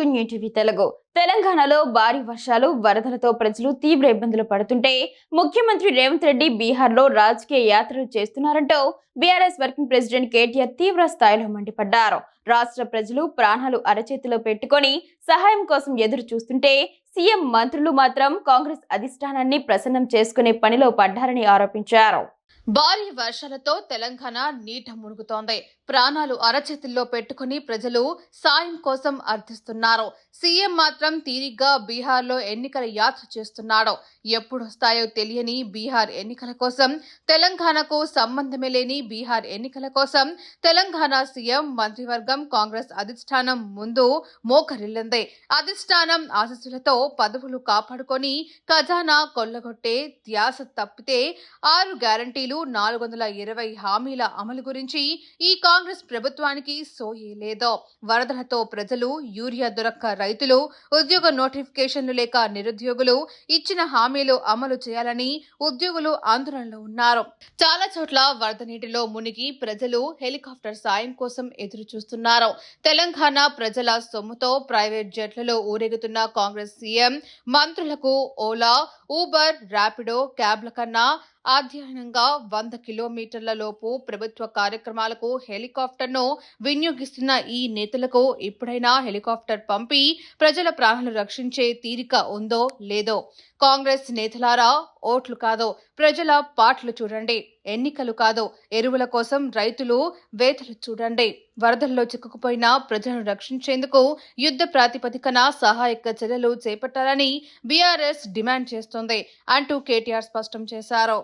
To new TV Telugu తెలంగాణలో భారీ వర్షాలు వరదలతో ప్రజలు తీవ్ర ఇబ్బందులు పడుతుంటే ముఖ్యమంత్రి రేవంత్ రెడ్డి బీహార్లో రాజకీయ యాత్రలు చేస్తున్నారంటూ బీఆర్ఎస్ వర్కింగ్ ప్రెసిడెంట్ కేటీఆర్ తీవ్ర స్థాయిలో మండిపడ్డారు. రాష్ట్ర ప్రజలు ప్రాణాలు అరచేతిలో పెట్టుకొని సహాయం కోసం ఎదురు చూస్తుంటే సీఎం మంత్రులు మాత్రం కాంగ్రెస్ అధిష్టానాన్ని ప్రసన్నం చేసుకునే పనిలో పడ్డారని ఆరోపించారు. భారీ వర్షాలతో తెలంగాణ నీట మునుగుతోంది. ప్రాణాలు అరచేతుల్లో పెట్టుకుని ప్రజలు సాయం కోసం అర్థిస్తున్నారు. సీఎం మాత్రం తీరిగ్గా బీహార్లో ఎన్నికల యాత్ర చేస్తున్నాడు. ఎప్పుడు వస్తాయో తెలియని బీహార్ ఎన్నికల కోసం తెలంగాణకు సంబంధమే లేని బీహార్ ఎన్నికల కోసం తెలంగాణ సీఎం మంత్రివర్గం కాంగ్రెస్ అధిష్టానం ముందు మోకరిల్లింది. అధిష్టానం ఆశస్సులతో పదవులు కాపాడుకొని ఖజానా కొల్లగొట్టే ధ్యాస తప్పితే ఆరు గ్యారంటీలు నాలుగు వందల ఇరవై హామీల అమలు గురించి ఈ కాంగ్రెస్ ప్రభుత్వానికి సోయే లేదో. వరదలతో ప్రజలు యూరియా దొరక్క రైతులు ఉద్యోగ నోటిఫికేషన్లు లేక నిరుద్యోగులు ఇచ్చిన హామీలు అమలు చేయాలని ఉద్యోగులు ఆందోళనలో ఉన్నారు. చాలా చోట్ల వరద నీటిలో మునిగి ప్రజలు హెలికాప్టర్ సాయం కోసం ఎదురు చూస్తున్నారు తెలంగాణ ప్రజల సొమ్ముతో ప్రైవేట్ జట్లలో ఊరేగుతున్న కాంగ్రెస్ సీఎం మంత్రులకు ఓలా ఊబర్ ర్యాపిడో క్యాబ్ల కన్నా అధ్యయనంగా వంద కిలోమీటర్ల లోపు ప్రభుత్వ కార్యక్రమాలకు హెలికాప్టర్ను వినియోగిస్తున్న ఈ నేతలకు ఇప్పుడైనా హెలికాప్టర్ పంపి ప్రజల ప్రాణాలు రక్షించే తీరిక ఉందో లేదో కాంగ్రెస్ నేతలారా ఓట్లు కాదు ప్రజల పాటలు చూడండి ఎన్నికలు కాదు ఎరువుల కోసం రైతులు వేతలు చూడండి వరదల్లో చిక్కుకుపోయిన ప్రజలను రక్షించేందుకు యుద్ధ ప్రాతిపదికన సహాయక చర్యలు చేపట్టాలని బీఆర్ఎస్ డిమాండ్ చేస్తోంది అంటూ కేటీఆర్ స్పష్టం చేశారు.